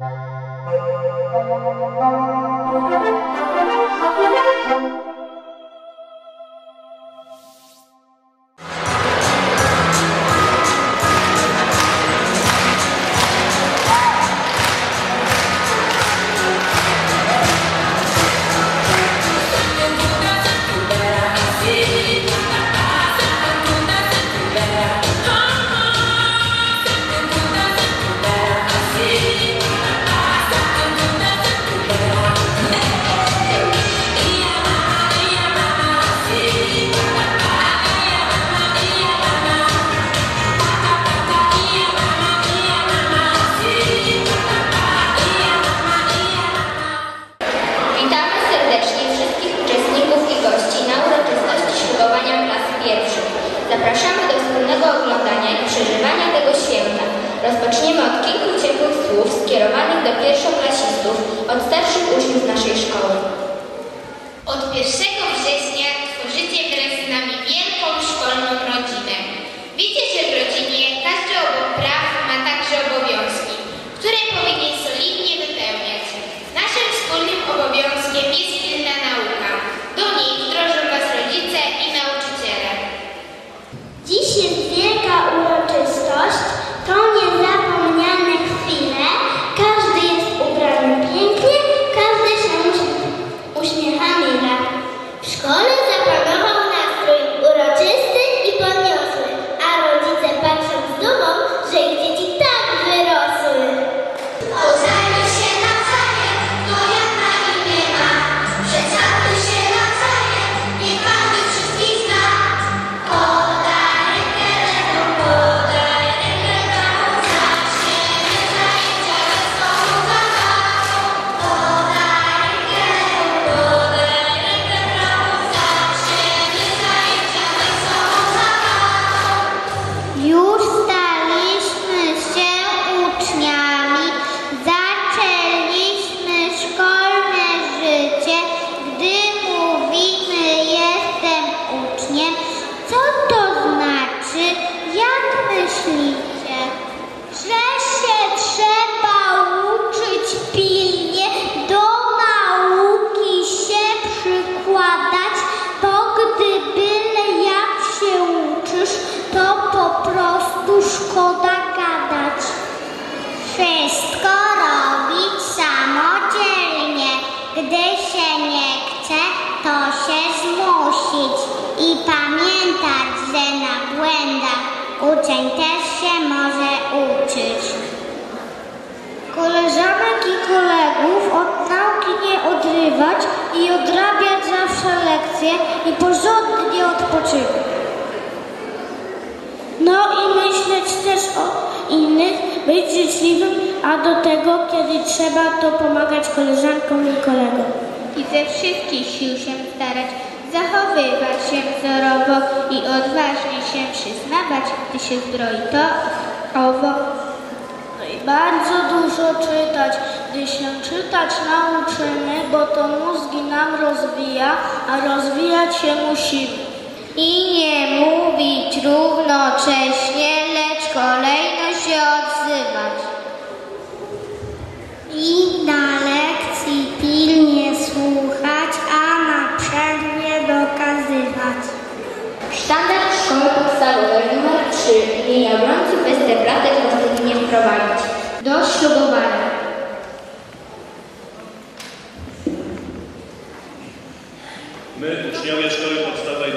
Thank you. I gości na uroczystości ślubowania klasy pierwszych. Zapraszamy do wspólnego oglądania i przeżywania tego święta. Rozpoczniemy od kilku ciepłych słów skierowanych do pierwszoklasistów, od starszych uczniów naszej szkoły. Od 1 myślicie? Że się trzeba uczyć pilnie, do nauki się przykładać, bo gdy byle jak się uczysz, to po prostu szkoda gadać. Wszystko robić samodzielnie. Gdy się nie chce, to się zmusić. I pamiętać, że na błędach uczeń też się może uczyć. Koleżanek i kolegów od nauki nie odrywać i odrabiać zawsze lekcje i porządnie odpoczywać. No i myśleć też o innych, być życzliwym, a do tego, kiedy trzeba, to pomagać koleżankom i kolegom. i ze wszystkich sił się starać, zachowywać się wzorowo i odważnie się przyznawać, gdy się zbroi to, owo. No i bardzo dużo czytać, gdy się czytać nauczymy, bo to mózgi nam rozwija, a rozwijać się musimy. I nie mówić równocześnie, lecz kolejno się odzywać. I na lekcji pilnie słuchać, a na przerwie dokazywać. Sztandar szkoły podstawowej nr 3 imienia obrońców Westerplatte powinien wprowadzić do ślubowania. My, uczniowie Szkoły Podstawowej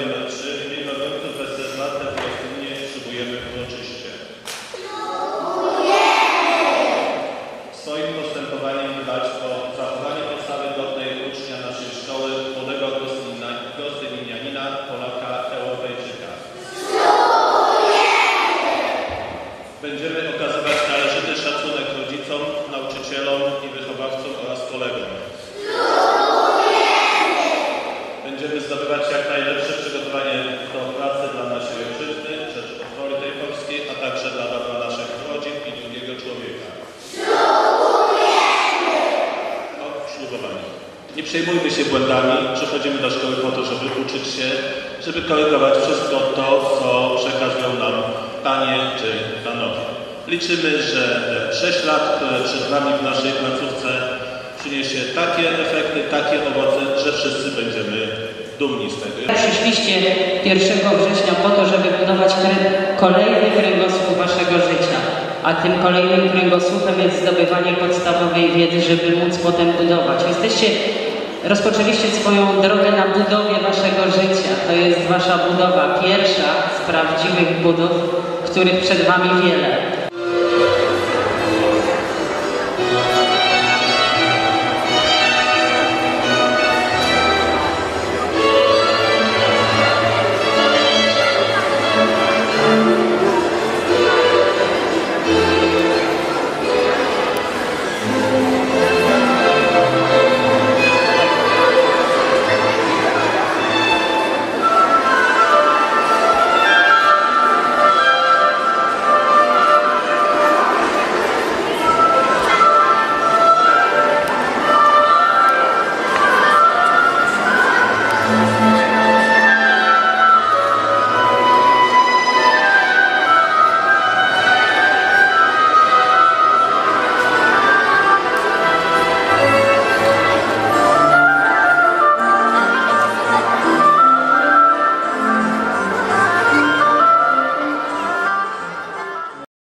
Będziemy przejmujmy się błędami, przychodzimy do szkoły po to, żeby uczyć się, żeby korygować wszystko to, co przekazują nam panie czy panowie. Liczymy, że te 6 lat, które przed Wami w naszej placówce przyniesie takie efekty, takie owoce, że wszyscy będziemy dumni z tego. Przyszliście 1 września po to, żeby budować kolejny kręgosłup waszego życia. A tym kolejnym kręgosłupem jest zdobywanie podstawowej wiedzy, żeby móc potem budować. Jesteście, rozpoczęliście swoją drogę na budowie waszego życia. To jest wasza budowa pierwsza z prawdziwych budów, których przed wami wiele.